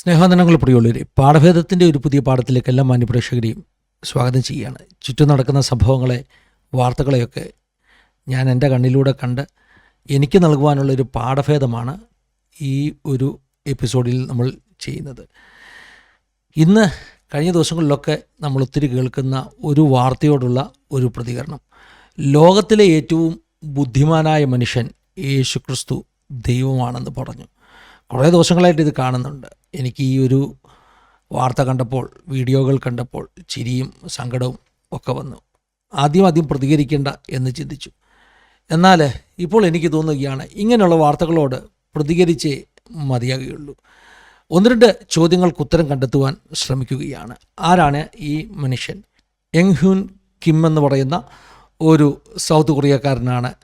സ്നേഹവന്ദനങ്ങൾ പ്രിയുള്ളവരെ പാഠഭേദത്തിന്റെ ഒരു പുതിയ പാഠത്തിലേക്ക് എല്ലാ മാന്യപ്രേക്ഷകരെയും സ്വാഗതം ചെയ്യുകയാണ്. ചുറ്റും നടക്കുന്ന സംഭവങ്ങളെ വാർത്തകളെയൊക്കെ ഞാൻ എന്റെ കണ്ണിലൂടെ കണ്ട് എനിക്ക് നൽകുവാനുള്ള ഒരു പാഠഭേദമാണ് ഈ ഒരു എപ്പിസോഡിൽ നമ്മൾ ചെയ്യുന്നത്. ഇന്ന് കഴിഞ്ഞ ദിവസങ്ങളിലൊക്കെ നമ്മൾ ഒത്തിരി കേൾക്കുന്ന ഒരു വാർത്തയോടുള്ള ഒരു പ്രതികരണം. ലോകത്തിലെ ഏറ്റവും ബുദ്ധിമാനായ മനുഷ്യൻ യേശുക്രിസ്തു ദൈവമാണെന്ന് പറഞ്ഞു. കുറേ ദിവസങ്ങളായിട്ട് ഇത് കാണുന്നുണ്ട്. എനിക്ക് ഈ ഒരു വാർത്ത കണ്ടപ്പോൾ വീഡിയോകൾ കണ്ടപ്പോൾ ചിരിയും സങ്കടവും ഒക്കെ വന്നു. ആദ്യം ആദ്യം പ്രതികരിക്കേണ്ട എന്ന് ചിന്തിച്ചു. എന്നാൽ ഇപ്പോൾ എനിക്ക് തോന്നുകയാണ് ഇങ്ങനെയുള്ള വാർത്തകളോട് പ്രതികരിച്ചേ മതിയാകുകയുള്ളൂ. ഒന്ന് രണ്ട് ചോദ്യങ്ങൾക്ക് ഉത്തരം കണ്ടെത്തുവാൻ ശ്രമിക്കുകയാണ്. ആരാണ് ഈ മനുഷ്യൻ? യങ് ഹ്യൂൻ കിം എന്ന് പറയുന്ന ഒരു സൗത്ത് കൊറിയക്കാരനാണ്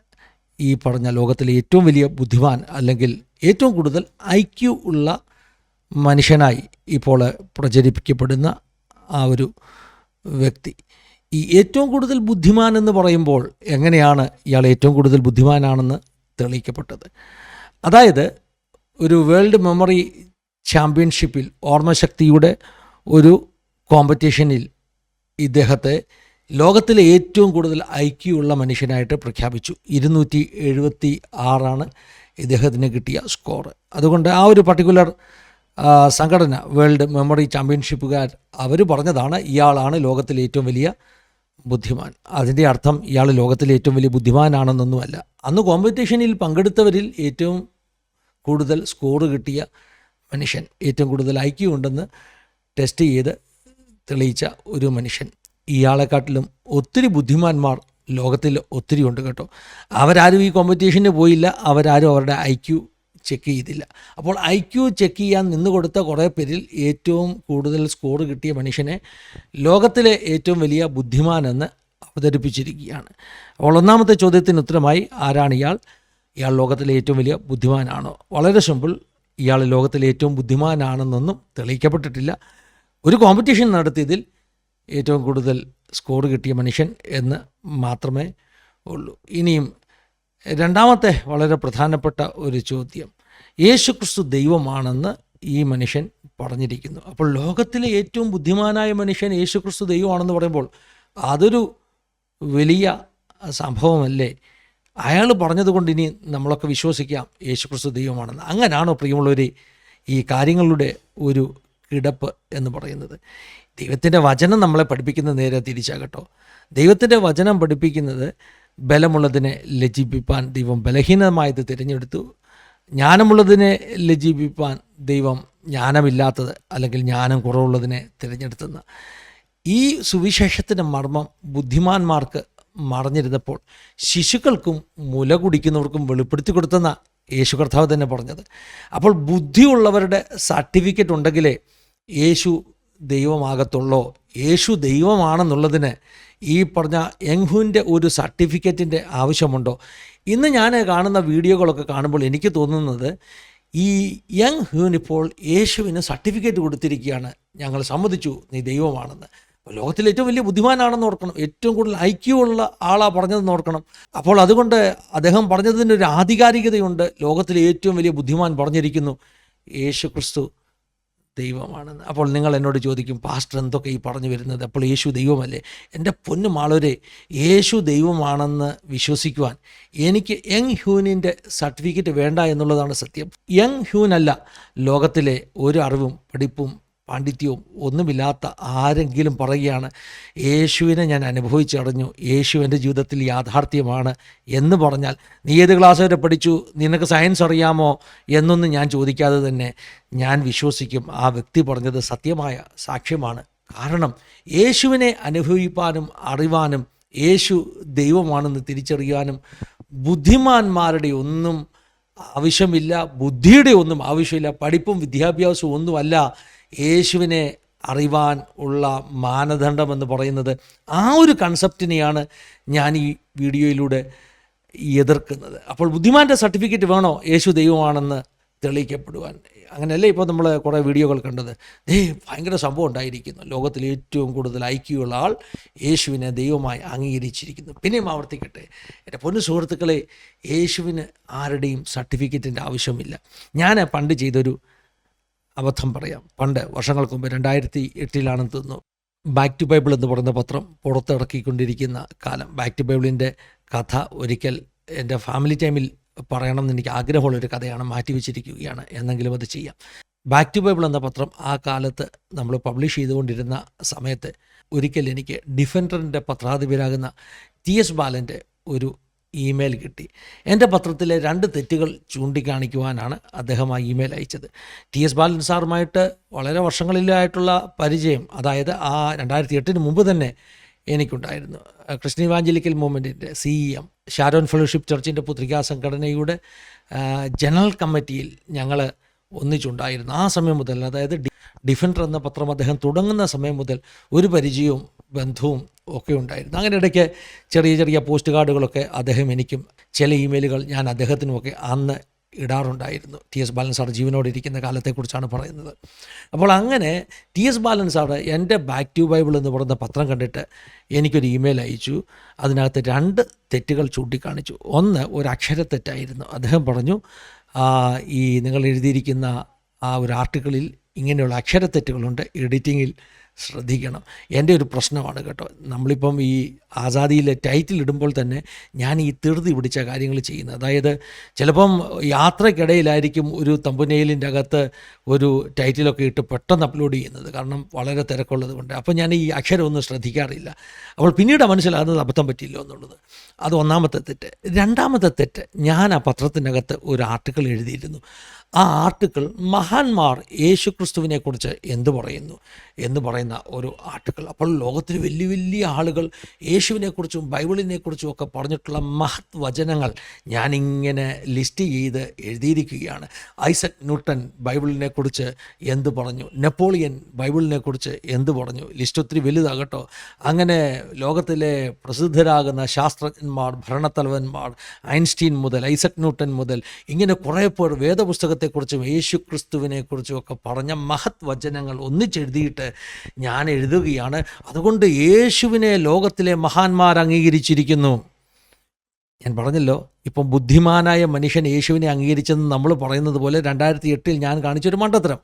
ഈ പറഞ്ഞ ലോകത്തിലെ ഏറ്റവും വലിയ ബുദ്ധിമാൻ അല്ലെങ്കിൽ ഏറ്റവും കൂടുതൽ ഐ ഉള്ള മനുഷ്യനായി ഇപ്പോൾ പ്രചരിപ്പിക്കപ്പെടുന്ന ആ ഒരു വ്യക്തി. ഈ ഏറ്റവും കൂടുതൽ ബുദ്ധിമാൻ എന്ന് പറയുമ്പോൾ എങ്ങനെയാണ് ഇയാൾ ഏറ്റവും കൂടുതൽ ബുദ്ധിമാനാണെന്ന് തെളിയിക്കപ്പെട്ടത്? അതായത് ഒരു വേൾഡ് മെമ്മറി ചാമ്പ്യൻഷിപ്പിൽ ഓർമ്മശക്തിയുടെ ഒരു കോമ്പറ്റീഷനിൽ ഇദ്ദേഹത്തെ ലോകത്തിലെ ഏറ്റവും കൂടുതൽ ഐക്യമുള്ള മനുഷ്യനായിട്ട് പ്രഖ്യാപിച്ചു. ഇരുന്നൂറ്റി എഴുപത്തി ആറാണ് ഇദ്ദേഹത്തിന് കിട്ടിയ സ്കോർ അതുകൊണ്ട് ആ ഒരു പർട്ടിക്കുലർ സംഘടന വേൾഡ് മെമ്മറി ചാമ്പ്യൻഷിപ്പുകാർ അവർ പറഞ്ഞതാണ് ഇയാളാണ് ലോകത്തിലെ ഏറ്റവും വലിയ ബുദ്ധിമാൻ. അതിന്റെ അർത്ഥം ഇയാൾ ലോകത്തിലെ ഏറ്റവും വലിയ ബുദ്ധിമാനാണെന്നൊന്നുമല്ല. അന്ന് കോമ്പറ്റീഷനിൽ പങ്കെടുത്തവരിൽ ഏറ്റവും കൂടുതൽ സ്കോർ കിട്ടിയ മനുഷ്യൻ ഏറ്റവും കൂടുതൽ ഐക്യം ഉണ്ടെന്ന് ടെസ്റ്റ് ചെയ്ത് തെളിയിച്ച ഒരു മനുഷ്യൻ. ഇയാളെക്കാട്ടിലും ഒത്തിരി ബുദ്ധിമാന്മാർ ലോകത്തിൽ ഒത്തിരി ഉണ്ട് കേട്ടോ. അവരാരും ഈ കോമ്പറ്റീഷന് പോയില്ല. അവരാരും അവരുടെ ഐ ക്യു ചെക്ക് ചെയ്തില്ല. അപ്പോൾ ഐ ക്യു ചെക്ക് ചെയ്യാൻ നിന്ന് കൊടുത്ത കുറേ പേരിൽ ഏറ്റവും കൂടുതൽ സ്കോർ കിട്ടിയ മനുഷ്യനെ ലോകത്തിലെ ഏറ്റവും വലിയ ബുദ്ധിമാനെന്ന് അവതരിപ്പിച്ചിരിക്കുകയാണ്. അപ്പോൾ ഒന്നാമത്തെ ചോദ്യത്തിന് ഉത്തരമായി ആരാണ് ഇയാൾ? ഇയാൾ ലോകത്തിലെ ഏറ്റവും വലിയ ബുദ്ധിമാനാണോ? വളരെ സിമ്പിൾ ഇയാൾ ലോകത്തിലെ ഏറ്റവും ബുദ്ധിമാനാണെന്നൊന്നും തെളിയിക്കപ്പെട്ടിട്ടില്ല. ഒരു കോമ്പറ്റീഷൻ നടത്തിയതിൽ ഏറ്റവും കൂടുതൽ സ്കോർ കിട്ടിയ മനുഷ്യൻ എന്ന് മാത്രമേ ഉള്ളൂ. ഇനിയും രണ്ടാമത്തെ വളരെ പ്രധാനപ്പെട്ട ഒരു ചോദ്യം. യേശുക്രിസ്തു ദൈവമാണെന്ന് ഈ മനുഷ്യൻ പറഞ്ഞിരിക്കുന്നു. അപ്പോൾ ലോകത്തിലെ ഏറ്റവും ബുദ്ധിമാനായ മനുഷ്യൻ യേശുക്രിസ്തു ദൈവമാണെന്ന് പറയുമ്പോൾ അതൊരു വലിയ സംഭവമല്ലേ? അയാൾ പറഞ്ഞതുകൊണ്ട് ഇനി നമ്മളൊക്കെ വിശ്വസിക്കാം യേശുക്രിസ്തു ദൈവമാണെന്ന്. അങ്ങനാണോ പ്രിയമുള്ളവർ ഈ കാര്യങ്ങളുടെ ഒരു കിടപ്പ് എന്ന് പറയുന്നത്? ദൈവത്തിന്റെ വചനം നമ്മളെ പഠിപ്പിക്കുന്നത് നേരെ തിരിച്ചാകട്ടോ. ദൈവത്തിന്റെ വചനം പഠിപ്പിക്കുന്നത് ബലമുള്ളതിനെ ലജ്ജിപ്പിപ്പാൻ ദൈവം ബലഹീനമായത് തിരഞ്ഞെടുത്തു. ജ്ഞാനമുള്ളതിനെ ലജ്ജിപ്പിപ്പാൻ ദൈവം ജ്ഞാനമില്ലാത്തത് അല്ലെങ്കിൽ ജ്ഞാനം കുറവുള്ളതിനെ തിരഞ്ഞെടുത്തെന്ന്. ഈ സുവിശേഷത്തിന്റെ മർമ്മം ബുദ്ധിമാന്മാർക്ക് മറഞ്ഞിരുന്നപ്പോൾ ശിശുക്കൾക്കും മുല കുടിക്കുന്നവർക്കും വെളിപ്പെടുത്തി കൊടുത്തെന്ന യേശു കർത്താവ് തന്നെ പറഞ്ഞത്. അപ്പോൾ ബുദ്ധിയുള്ളവരുടെ സർട്ടിഫിക്കറ്റ് ഉണ്ടെങ്കിലേ യേശു ദൈവമാകത്തുള്ളോ? യേശു ദൈവമാണെന്നുള്ളതിന് ഈ പറഞ്ഞ യങ്ഹുവിന്റെ ഒരു സർട്ടിഫിക്കറ്റിന്റെ ആവശ്യമുണ്ടോ? ഇന്ന് ഞാൻ കാണുന്ന വീഡിയോകളൊക്കെ കാണുമ്പോൾ എനിക്ക് തോന്നുന്നത് ഈ യങ് ഹ്യൂൻ ഇപ്പോൾ യേശുവിന് സർട്ടിഫിക്കറ്റ് കൊടുത്തിരിക്കുകയാണ്. ഞങ്ങൾ സമ്മതിച്ചു നീ ദൈവമാണെന്ന്. ലോകത്തിലെ ഏറ്റവും വലിയ ബുദ്ധിമാനാണെന്ന് ഓർക്കണം. ഏറ്റവും കൂടുതൽ ഐക്യമുള്ള ആളാ പറഞ്ഞതെന്ന് ഓർക്കണം. അപ്പോൾ അതുകൊണ്ട് അദ്ദേഹം പറഞ്ഞതിന്റെ ഒരു ആധികാരികതയുണ്ട്. ലോകത്തിലെ ഏറ്റവും വലിയ ബുദ്ധിമാൻ പറഞ്ഞിരിക്കുന്നു യേശു ക്രിസ്തു ദൈവമാണെന്ന്. അപ്പോൾ നിങ്ങൾ എന്നോട് ചോദിക്കും പാസ്റ്റർ എന്തൊക്കെ ഈ പറഞ്ഞു വരുന്നത്? അപ്പോൾ യേശു ദൈവമല്ലേ? എന്റെ പൊന്നു മാളവരെ യേശു ദൈവമാണെന്ന് വിശ്വസിക്കുവാൻ എനിക്ക് യങ് ഹ്യൂനിന്റെ സർട്ടിഫിക്കറ്റ് വേണ്ട എന്നുള്ളതാണ് സത്യം. യങ് ഹ്യൂനല്ല ലോകത്തിലെ ഒരു അറിവും പഠിപ്പും പാണ്ഡിത്യവും ഒന്നുമില്ലാത്ത ആരെങ്കിലും പറയുകയാണ് യേശുവിനെ ഞാൻ അനുഭവിച്ചറിഞ്ഞു യേശു എന്റെ ജീവിതത്തിൽ യാഥാർത്ഥ്യമാണ് എന്ന് പറഞ്ഞാൽ നീ ഏത് ക്ലാസ് വരെ പഠിച്ചു? നിനക്ക് സയൻസ് അറിയാമോ? എന്നൊന്നും ഞാൻ ചോദിക്കാതെ തന്നെ ഞാൻ വിശ്വസിക്കും. ആ വ്യക്തി പറഞ്ഞത് സത്യമായ സാക്ഷ്യമാണ്. കാരണം യേശുവിനെ അനുഭവിപ്പാനും അറിവാനും യേശു ദൈവമാണെന്ന് തിരിച്ചറിയാനും ബുദ്ധിമാന്മാരുടെ ഒന്നും ആവശ്യമില്ല ബുദ്ധിയുടെ ഒന്നും ആവശ്യമില്ല പഠിപ്പും വിദ്യാഭ്യാസവും ഒന്നുമല്ല യേശുവിനെ അറിവാൻ ഉള്ള മാനദണ്ഡം എന്ന് പറയുന്നത് ആ ഒരു കൺസെപ്റ്റിനെയാണ് ഞാൻ ഈ വീഡിയോയിലൂടെ എതിർക്കുന്നത്. അപ്പോൾ ബുദ്ധിമാന്റെ സർട്ടിഫിക്കറ്റ് വേണോ? യേശു ദൈവമാണെന്ന് തെളിയിക്കപ്പെടുവാൻ. അങ്ങനെയല്ലേ ഇപ്പോൾ നമ്മൾ കുറേ വീഡിയോകൾ കണ്ടത്? ദേ ഭയങ്കര സംഭവം ഉണ്ടായിരിക്കുന്നു. ലോകത്തിൽ ഏറ്റവും കൂടുതൽ ഐക്യമുള്ള ആൾ യേശുവിനെ ദൈവമായി അംഗീകരിച്ചിരിക്കുന്നു. പിന്നെയും ആവർത്തിക്കട്ടെ. എന്റെ പൊന്നു സുഹൃത്തുക്കളെ യേശുവിന് ആരുടെയും സർട്ടിഫിക്കറ്റിന്റെ ആവശ്യമില്ല. ഞാൻ പണ്ട് ചെയ്തൊരു അബദ്ധം പറയാം. പണ്ട് വർഷങ്ങൾക്ക് മുമ്പ് രണ്ടായിരത്തി എട്ടിലാണെന്ന് തോന്നുന്നു. ബാക്ക് ടു ബൈബിൾ എന്ന് പറയുന്ന പത്രം പുറത്തിറക്കിക്കൊണ്ടിരിക്കുന്ന കാലം. ബാക്ക് ടു ബൈബിളിന്റെ കഥ ഒരിക്കൽ എന്റെ ഫാമിലി ടൈമിൽ പറയണം എന്ന് എനിക്ക് ആഗ്രഹമുള്ളൊരു കഥയാണ് മാറ്റിവെച്ചിരിക്കുകയാണ് എന്നെങ്കിലും അത് ചെയ്യാം. ബാക്ക് ടു ബൈബിൾ എന്ന പത്രം ആ കാലത്ത് നമ്മൾ പബ്ലിഷ് ചെയ്തുകൊണ്ടിരുന്ന സമയത്ത് ഒരിക്കൽ എനിക്ക് ഡിഫൻഡറിന്റെ പത്രാധിപരാകുന്ന ടി എസ് ബാലന്റെ ഒരു ഇമെയിൽ കിട്ടി. എന്റെ പത്രത്തിലെ രണ്ട് തെറ്റുകൾ ചൂണ്ടിക്കാണിക്കുവാനാണ് അദ്ദേഹം ആ ഇമെയിൽ അയച്ചത്. ടി എസ് ബാലൻ സാറുമായിട്ട് വളരെ വർഷങ്ങളിലായിട്ടുള്ള പരിചയം അതായത് ആ രണ്ടായിരത്തി എട്ടിന് മുമ്പ് തന്നെ എനിക്കുണ്ടായിരുന്നു. Christian evangelical മൂവ്മെന്റിന്റെ C E M Sharon fellowship ചർച്ചിന്റെ പുത്രികാ സംഘടനയുടെ ജനറൽ കമ്മിറ്റിയിൽ ഞങ്ങൾ ഒന്നിച്ചുണ്ടായിരുന്നു. ആ സമയം മുതൽ അതായത് ഡിഫൻഡർ എന്ന പത്രം അദ്ദേഹം തുടങ്ങുന്ന സമയം മുതൽ ഒരു പരിചയവും ബന്ധവും ഒക്കെ ഉണ്ടായിരുന്നു. അങ്ങനെ ഇടയ്ക്ക് ചെറിയ ചെറിയ പോസ്റ്റ് കാർഡുകളൊക്കെ അദ്ദേഹം എനിക്കും ചില ഇമെയിലുകൾ ഞാൻ അദ്ദേഹത്തിനുമൊക്കെ അന്ന് ഇടാറുണ്ടായിരുന്നു. ടി എസ് ബാലൻ സാർ ജീവനോട് ഇരിക്കുന്ന കാലത്തെക്കുറിച്ചാണ് പറയുന്നത്. അപ്പോൾ അങ്ങനെ ടി എസ് ബാലൻ സാർ എന്റെ ബാക്ക് ടു ബൈബിൾ എന്ന് പറയുന്ന പത്രം കണ്ടിട്ട് എനിക്കൊരു ഇമെയിൽ അയച്ചു. അതിനകത്ത് രണ്ട് തെറ്റുകൾ ചൂണ്ടിക്കാണിച്ചു. ഒന്ന് ഒരു അക്ഷരത്തെറ്റായിരുന്നു. അദ്ദേഹം പറഞ്ഞു ഈ നിങ്ങൾ എഴുതിയിരിക്കുന്ന ആ ഒരു ആർട്ടിക്കിളിൽ ഇങ്ങനെയുള്ള അക്ഷരത്തെറ്റുകളുണ്ട്. എഡിറ്റിങ്ങിൽ ശ്രദ്ധിക്കണം. എന്റെ ഒരു പ്രശ്നമാണ് കേട്ടോ. നമ്മളിപ്പം ഈ ആസാദിയിലെ ടൈറ്റിൽ ഇടുമ്പോൾ തന്നെ ഞാൻ ഈ തീർതി പിടിച്ച കാര്യങ്ങൾ ചെയ്യുന്നത്. അതായത് ചിലപ്പം യാത്രക്കിടയിലായിരിക്കും ഒരു തമ്പുനയിലിന്റെ അകത്ത് ഒരു ടൈറ്റിലൊക്കെ ഇട്ട് പെട്ടെന്ന് അപ്ലോഡ് ചെയ്യുന്നത്. കാരണം വളരെ തിരക്കുള്ളത് കൊണ്ട്. അപ്പോൾ ഞാൻ ഈ അക്ഷരമൊന്നും ശ്രദ്ധിക്കാറില്ല. അപ്പോൾ പിന്നീട് മനസ്സിലാകുന്നത് അബദ്ധം പറ്റില്ല എന്നുള്ളത്. അത് ഒന്നാമത്തെ തെറ്റ്. രണ്ടാമത്തെ തെറ്റ് ഞാൻ ആ പത്രത്തിനകത്ത് ഒരു ആർട്ടിക്കിൾ എഴുതിയിരുന്നു. ആ ആർട്ടിക്കിൾ മഹാന്മാർ യേശു ക്രിസ്തുവിനെക്കുറിച്ച് എന്ത് പറയുന്നു എന്ന് പറയുന്ന ഒരു ആർട്ടിക്കിൾ. അപ്പോൾ ലോകത്തിൽ വലിയ വലിയ ആളുകൾ യേശുവിനെക്കുറിച്ചും ബൈബിളിനെക്കുറിച്ചും ഒക്കെ പറഞ്ഞിട്ടുള്ള മഹത് വചനങ്ങൾ ഞാനിങ്ങനെ ലിസ്റ്റ് ചെയ്ത് എഴുതിയിരിക്കുകയാണ്. ഐസക് ന്യൂട്ടൺ ബൈബിളിനെക്കുറിച്ച് എന്ത് പറഞ്ഞു? നെപ്പോളിയൻ ബൈബിളിനെക്കുറിച്ച് എന്ത് പറഞ്ഞു? ലിസ്റ്റ് ഒത്തിരി വലുതാകട്ടോ. അങ്ങനെ ലോകത്തിലെ പ്രസിദ്ധരാകുന്ന ശാസ്ത്രജ്ഞന്മാർ ഭരണത്തലവന്മാർ ഐൻസ്റ്റീൻ മുതൽ ഐസക് ന്യൂട്ടൺ മുതൽ ഇങ്ങനെ കുറേ പേർ വേദപുസ്തകത്തെക്കുറിച്ചും യേശു ക്രിസ്തുവിനെക്കുറിച്ചും ഒക്കെ പറഞ്ഞ മഹത് വചനങ്ങൾ ഒന്നിച്ചെഴുതിയിട്ട് ഞാൻ എഴുതുകയാണ്. അതുകൊണ്ട് യേശുവിനെ ലോകത്തിലെ മഹാന്മാർ അംഗീകരിച്ചിരിക്കുന്നു. ഞാൻ പറഞ്ഞല്ലോ ഇപ്പം ബുദ്ധിമാനായ മനുഷ്യൻ യേശുവിനെ അംഗീകരിച്ചെന്ന് നമ്മൾ പറയുന്നത് പോലെ രണ്ടായിരത്തി എട്ടിൽ ഞാൻ കാണിച്ചൊരു മണ്ടത്തരം.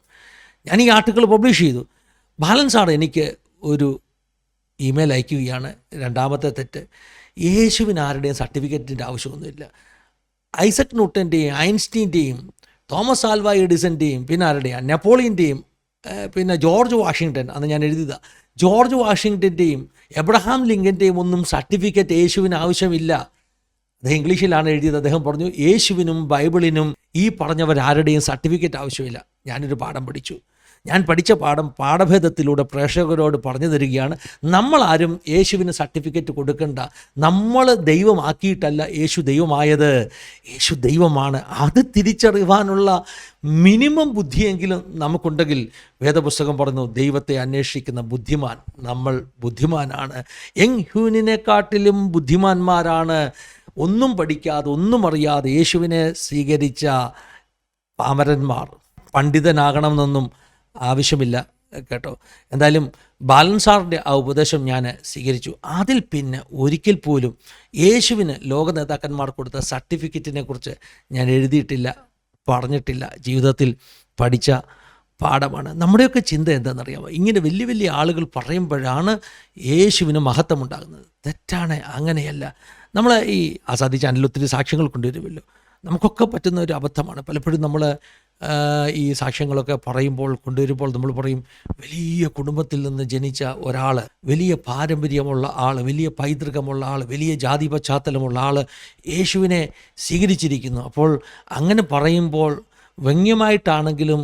ഞാൻ ഈ ആർട്ടിക്കിൾ പബ്ലിഷ് ചെയ്തു. ബാലൻസ് എനിക്ക് ഒരു ഇമെയിൽ അയക്കുകയാണ്. രണ്ടാമത്തെ തെറ്റ് യേശുവിന് ആരുടെയും സർട്ടിഫിക്കറ്റിന്റെ ആവശ്യമൊന്നുമില്ല. ഐസക് ന്യൂട്ടന്റെയും ഐൻസ്റ്റീന്റെയും തോമസ് ആൽവ എഡിസന്റെയും പിന്നെ ആരുടെയാണ് നെപ്പോളിയന്റെയും പിന്നെ ജോർജ് വാഷിങ്ടൺ അന്ന് ഞാൻ എഴുതിയതാണ് ജോർജ് വാഷിങ്ടന്റെയും എബ്രഹാം ലിങ്കന്റെയും ഒന്നും സർട്ടിഫിക്കറ്റ് യേശുവിന് ആവശ്യമില്ല. അദ്ദേഹം ഇംഗ്ലീഷിലാണ് എഴുതിയത്. അദ്ദേഹം പറഞ്ഞു യേശുവിനും ബൈബിളിനും ഈ പറഞ്ഞവരാരുടെയും സർട്ടിഫിക്കറ്റ് ആവശ്യമില്ല. ഞാനൊരു പാഠം പഠിച്ചു. ഞാൻ പഠിച്ച പാഠം പാഠഭേദത്തിലൂടെ പ്രേക്ഷകരോട് പറഞ്ഞു തരികയാണ്. നമ്മളാരും യേശുവിന് സർട്ടിഫിക്കറ്റ് കൊടുക്കണ്ട. നമ്മൾ ദൈവമാക്കിയിട്ടല്ല യേശു ദൈവമായത്. യേശു ദൈവമാണ്. അത് തിരിച്ചറിയുവാനുള്ള മിനിമം ബുദ്ധിയെങ്കിലും നമുക്കുണ്ടെങ്കിൽ വേദപുസ്തകം പറഞ്ഞു ദൈവത്തെ അന്വേഷിക്കുന്ന ബുദ്ധിമാൻ നമ്മൾ ബുദ്ധിമാനാണ്. യങ് ഹ്യൂനിനെക്കാട്ടിലും ബുദ്ധിമാന്മാരാണ്. ഒന്നും പഠിക്കാതെ ഒന്നും അറിയാതെ യേശുവിനെ സ്വീകരിച്ച പാമരന്മാർ പണ്ഡിതനാകണമെന്നൊന്നും ആവശ്യമില്ല കേട്ടോ. എന്തായാലും ബാലൻ സാറിന്റെ ആ ഉപദേശം ഞാൻ സ്വീകരിച്ചു. അതിൽ പിന്നെ ഒരിക്കൽ പോലും യേശുവിന് ലോക നേതാക്കന്മാർ കൊടുത്ത സർട്ടിഫിക്കറ്റിനെ കുറിച്ച് ഞാൻ എഴുതിയിട്ടില്ല പറഞ്ഞിട്ടില്ല. ജീവിതത്തിൽ പഠിച്ച പാഠമാണ്. നമ്മുടെയൊക്കെ ചിന്ത എന്താണെന്നറിയാമോ? ഇങ്ങനെ വലിയ വലിയ ആളുകൾ പറയുമ്പോഴാണ് യേശുവിന് മഹത്വമുണ്ടാകുന്നത്. തെറ്റാണ് അങ്ങനെയല്ല. നമ്മൾ ഈ ആസാദി ചാനലിൽ ഒത്തിരി സാക്ഷ്യങ്ങൾ കൊണ്ടുവരുമല്ലോ. നമുക്കൊക്കെ പറ്റുന്ന ഒരു അബദ്ധമാണ്. പലപ്പോഴും നമ്മൾ ഈ സാക്ഷ്യങ്ങളൊക്കെ പറയുമ്പോൾ കൊണ്ടുവരുമ്പോൾ നമ്മൾ പറയും വലിയ കുടുംബത്തിൽ നിന്ന് ജനിച്ച ഒരാൾ വലിയ പാരമ്പര്യമുള്ള ആൾ വലിയ പൈതൃകമുള്ള ആൾ വലിയ ജാതി പശ്ചാത്തലമുള്ള ആൾ യേശുവിനെ സ്വീകരിച്ചിരിക്കുന്നു. അപ്പോൾ അങ്ങനെ പറയുമ്പോൾ വ്യംഗ്യമായിട്ടാണെങ്കിലും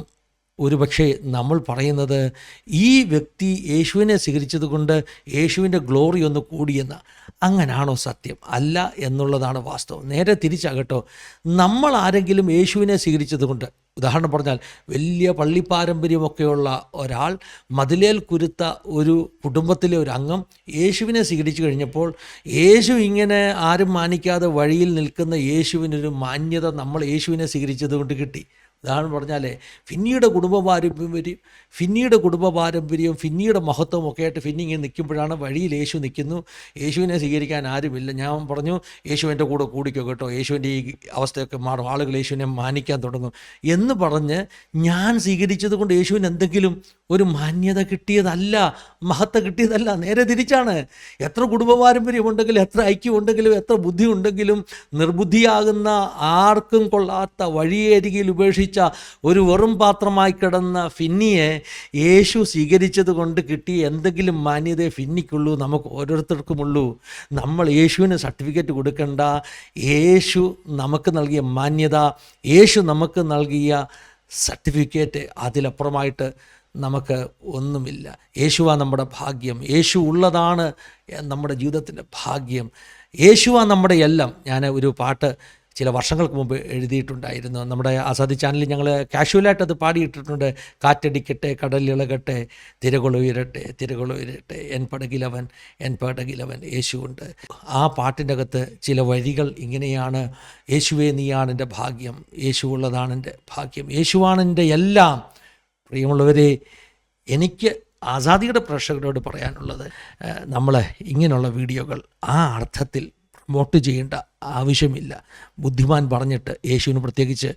ഒരുപക്ഷെ നമ്മൾ പറയുന്നത് ഈ വ്യക്തി യേശുവിനെ സ്വീകരിച്ചത് കൊണ്ട് യേശുവിന്റെ ഗ്ലോറി ഒന്ന് കൂടിയെന്ന് അങ്ങനാണോ സത്യം? അല്ല എന്നുള്ളതാണ് വാസ്തവം. നേരെ തിരിച്ചാകട്ടോ. നമ്മൾ ആരെങ്കിലും യേശുവിനെ സ്വീകരിച്ചത് കൊണ്ട് ഉദാഹരണം പറഞ്ഞാൽ വലിയ പള്ളി പാരമ്പര്യമൊക്കെയുള്ള ഒരാൾ മതിലേൽ കുരുത്ത ഒരു കുടുംബത്തിലെ ഒരു അംഗം യേശുവിനെ സ്വീകരിച്ചു കഴിഞ്ഞപ്പോൾ യേശു ഇങ്ങനെ ആരും മാനിക്കാതെ വഴിയിൽ നിൽക്കുന്ന യേശുവിനൊരു മാന്യത നമ്മൾ യേശുവിനെ സ്വീകരിച്ചത് കൊണ്ട് കിട്ടി. ഉദാഹരണം പറഞ്ഞാൽ ഫിന്നിയുടെ കുടുംബ പാരമ്പര്യം ഫിന്നിയുടെ കുടുംബ പാരമ്പര്യവും ഫിന്നിയുടെ മഹത്വവും ഒക്കെ ആയിട്ട് ഫിന്നി ഇങ്ങനെ നിൽക്കുമ്പോഴാണ് വഴിയിൽ യേശു നിൽക്കുന്നു. യേശുവിനെ സ്വീകരിക്കാൻ ആരുമില്ല. ഞാൻ പറഞ്ഞു യേശു എന്റെ കൂടെ കൂടിക്കോ കേട്ടോ. യേശുവിന്റെ ഈ അവസ്ഥയൊക്കെ മാറും. ആളുകൾ യേശുവിനെ മാനിക്കാൻ തുടങ്ങും എന്ന് പറഞ്ഞ് ഞാൻ സ്വീകരിച്ചത് കൊണ്ട് യേശുവിന് എന്തെങ്കിലും ഒരു മാന്യത കിട്ടിയതല്ല മഹത്വം കിട്ടിയതല്ല നേരെ തിരിച്ചാണ്. എത്ര കുടുംബ പാരമ്പര്യമുണ്ടെങ്കിലും എത്ര ഐക്യമുണ്ടെങ്കിലും എത്ര ബുദ്ധി ഉണ്ടെങ്കിലും നിർബുദ്ധിയാകുന്ന ആർക്കും കൊള്ളാത്ത വഴിയരികിൽ ഉപേക്ഷിച്ച ഒരു വെറും പാത്രമായി കിടന്ന ഫിന്നിയെ യേശു സ്വീകരിച്ചത് കൊണ്ട് കിട്ടിയ എന്തെങ്കിലും മാന്യതയെ ഫിന്നിക്കുള്ളൂ നമുക്ക് ഓരോരുത്തർക്കുമുള്ളൂ. നമ്മൾ യേശുവിന് സർട്ടിഫിക്കറ്റ് കൊടുക്കേണ്ട. യേശു നമുക്ക് നൽകിയ മാന്യത യേശു നമുക്ക് നൽകിയ സർട്ടിഫിക്കറ്റ് അതിലപ്പുറമായിട്ട് നമുക്ക് ഒന്നുമില്ല. യേശുവാ നമ്മുടെ ഭാഗ്യം. യേശു ഉള്ളതാണ് നമ്മുടെ ജീവിതത്തിന്റെ ഭാഗ്യം. യേശുവാ നമ്മുടെ എല്ലാം. ഞാൻ ഒരു പാട്ട് ചില വർഷങ്ങൾക്ക് മുമ്പ് എഴുതിയിട്ടുണ്ടായിരുന്നു. നമ്മുടെ ആസാദി ചാനലിൽ ഞങ്ങൾ കാഷ്വലായിട്ട് അത് പാടിയിട്ടിട്ടുണ്ട്. കാറ്റടിക്കട്ടെ കടലിളകട്ടെ തിരകളുയരട്ടെ തിരകളുയരട്ടെ എൻ പടകിലവൻ എൻ പടകിലവൻ യേശുവുണ്ട്. ആ പാട്ടിന്റെ അകത്ത് ചില വരികൾ ഇങ്ങനെയാണ്. യേശുവേ നീയാണ് എന്റെ ഭാഗ്യം. യേശുവുള്ളതാണ് എന്റെ ഭാഗ്യം. യേശുവാണ് എന്റെ എല്ലാം. പ്രിയമുള്ളവരെ എനിക്ക് ആസാദിയുടെ പ്രേക്ഷകരോട് പറയാനുള്ളത് നമ്മൾ ഇങ്ങനെയുള്ള വീഡിയോകൾ ആ അർത്ഥത്തിൽ പ്രൊമോട്ട് ചെയ്യേണ്ട ആവശ്യമില്ല. ബുദ്ധിമാൻ പറഞ്ഞിട്ട് യേശുവിന് പ്രത്യേകിച്ച്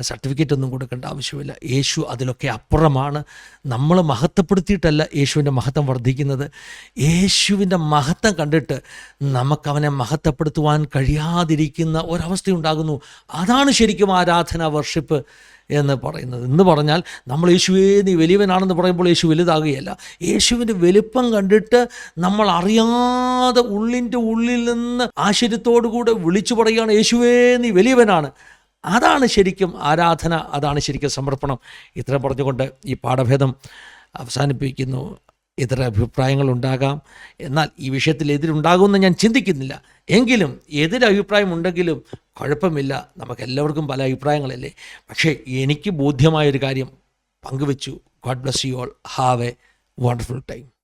സർട്ടിഫിക്കറ്റ് ഒന്നും കൊടുക്കേണ്ട ആവശ്യമില്ല. യേശു അതിലൊക്കെ അപ്പുറമാണ്. നമ്മൾ മഹത്വപ്പെടുത്തിയിട്ടല്ല യേശുവിന്റെ മഹത്വം വർദ്ധിക്കുന്നത്. യേശുവിന്റെ മഹത്വം കണ്ടിട്ട് നമുക്കവനെ മഹത്വപ്പെടുത്തുവാൻ കഴിയാതിരിക്കുന്ന ഒരവസ്ഥയുണ്ടാകുന്നു. അതാണ് ശരിക്കും ആരാധന വർഷിപ്പ് എന്ന് പറയുന്നത്. എന്ന് പറഞ്ഞാൽ നമ്മൾ യേശുവേ നീ വലിയവനാണെന്ന് പറയുമ്പോൾ യേശു വലുതാകുകയല്ല. യേശുവിന്റെ വലിപ്പം കണ്ടിട്ട് നമ്മൾ അറിയാതെ ഉള്ളിന്റെ ഉള്ളിൽ നിന്ന് ആശ്ചര്യത്തോടുകൂടെ വിളിച്ചു പറയുകയാണ് യേശുവേ നീ വലിയവനാണ്. അതാണ് ശരിക്കും ആരാധന അതാണ് ശരിക്കും സമർപ്പണം. ഇത്രയും പറഞ്ഞുകൊണ്ട് ഈ പാഠഭേദം അവസാനിപ്പിക്കുന്നു. ഇതര അഭിപ്രായങ്ങൾ ഉണ്ടാകാം എന്നാൽ ഈ വിഷയത്തിൽ എതിരുണ്ടാകുമെന്ന് ഞാൻ ചിന്തിക്കുന്നില്ല. എങ്കിലും എതിരഭിപ്രായം ഉണ്ടെങ്കിലും കുഴപ്പമില്ല. നമുക്കെല്ലാവർക്കും പല അഭിപ്രായങ്ങളല്ലേ? പക്ഷേ എനിക്ക് ബോധ്യമായൊരു കാര്യം പങ്കുവെച്ചു. God bless you all have a wonderful time